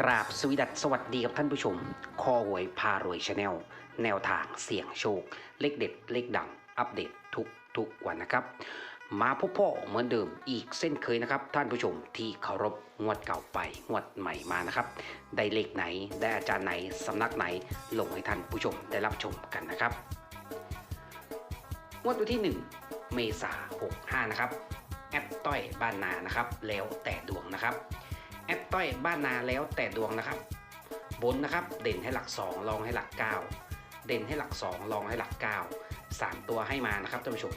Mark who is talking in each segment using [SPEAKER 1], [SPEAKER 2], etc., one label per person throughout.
[SPEAKER 1] กราบสวีดัสสวัสดีกับท่านผู้ชม คอหวยพารวยชาแนล แนวทางเสี่ยงโชค เลขเด็ด เลขดัง อัปเดตทุกทุกวันนะครับ มาพบพ่อเหมือนเดิมอีกเส้นเคยนะครับ ท่านผู้ชมที่เคารพงวดเก่าไปงวดใหม่มานะครับ ได้เลขไหน ได้อาจารย์ไหน สำนักไหน ลงให้ท่านผู้ชมได้รับชมกันนะครับ งวดวันที่ 1 เมษา65 นะครับ แอปต้อยบ้านนานะครับ แล้วแต่ดวงนะครับ แอปต้อยบ้านนาแล้วแต่ดวงนะครับ บนนะครับเด่นให้หลัก2ลองให้หลัก 9 เด่นให้หลัก2ลองให้หลัก 9 3 ตัวให้มานะครับท่านผู้ชม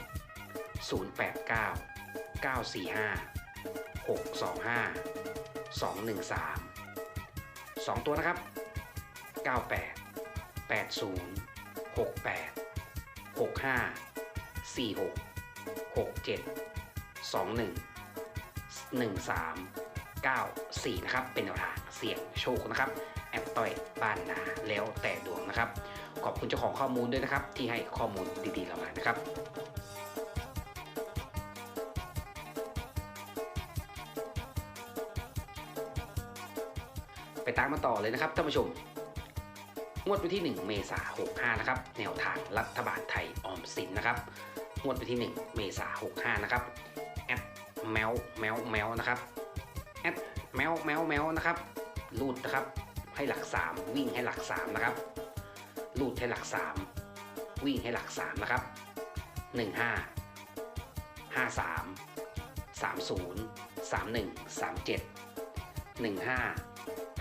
[SPEAKER 1] 089 945 625 213 2 ตัวนะครับ 98 80 68 65 46 67 21 13 94 นะครับ เป็นแนวทางเสี่ยงโชคนะครับ แอปต้อยบ้านนาแล้วแต่ดวงนะครับ ขอบคุณเจ้าของข้อมูลด้วยนะครับ ที่ให้ข้อมูลดีๆเรามานะครับไปตามมาต่อเลยนะครับท่านผู้ชม งวดวันที่ 1 เมษา65 นะครับ แนวทางรัฐบาลไทยออมสินนะครับ งวดวันที่ 1 เมษา65 นะครับ แอปแมวแมวแมวนะครับ แอดแมวแมวแมวนะครับรูดนะครับ ให้หลัก 3 วิ่งให้หลัก 3 นะครับรูดให้หลัก 3 วิ่งให้หลัก 3 นะครับ 15 53 30 31 37 15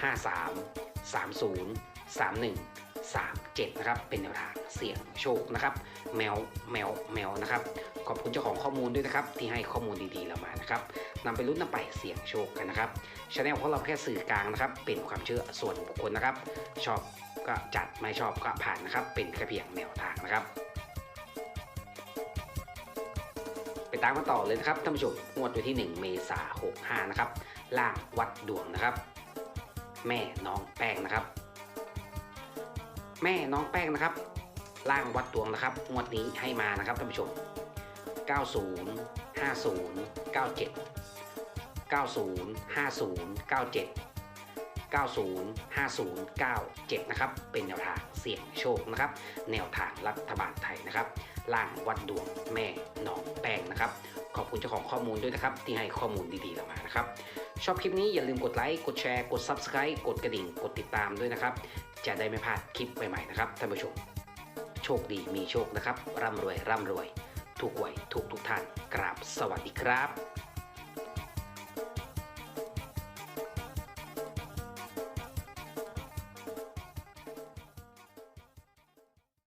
[SPEAKER 1] 53 30 3 1 3 7นะครับเป็นแนวทางเสี่ยงโชคนะครับแมวแมวแมวนะครับขอบคุณเจ้าของข้อมูลด้วยนะครับที่ให้ข้อมูลดีๆเรามานะครับนำไปลุ้นนำไปเสี่ยงโชคกันนะครับชาแนลของเราแค่สื่อกลางนะครับเป็นความเชื่อส่วนบุคคลนะครับ ชอบก็จัดไม่ชอบก็ผ่านนะครับเป็นแค่เพียงแนวทางนะครับไปตามกันต่อเลยนะครับท่านผู้ชมงวดวันที่ 1 เมษายน65 นะครับล่างวัดดวงนะครับ แม่น้องแป้งนะครับ แม่น้องแป้งนะครับ ล่างวัดดวงนะครับงวดนี้ให้มานะครับท่านผู้ชม 90 50 97 90 50 97 90 50 97 นะครับ เป็นแนวทางเสี่ยงโชคนะครับ แนวทางรัฐบาลไทยนะครับ ล่างวัดดวงแม่หนองแป้งนะครับ ขอบคุณเจ้าของข้อมูลด้วยนะครับ ที่ให้ข้อมูลดีๆเรามานะครับ ชอบคลิปนี้อย่าลืมกดไลค์ กดแชร์ กด Subscribe กดกระดิ่ง กดติดตามด้วยนะครับ จะได้ไม่พลาดคลิปใหม่ๆนะครับท่านผู้ชม โชคดีมีโชคนะครับ ร่ำรวยร่ำรวย ถูกหวยถูกทุกท่านกราบสวัสดีครับ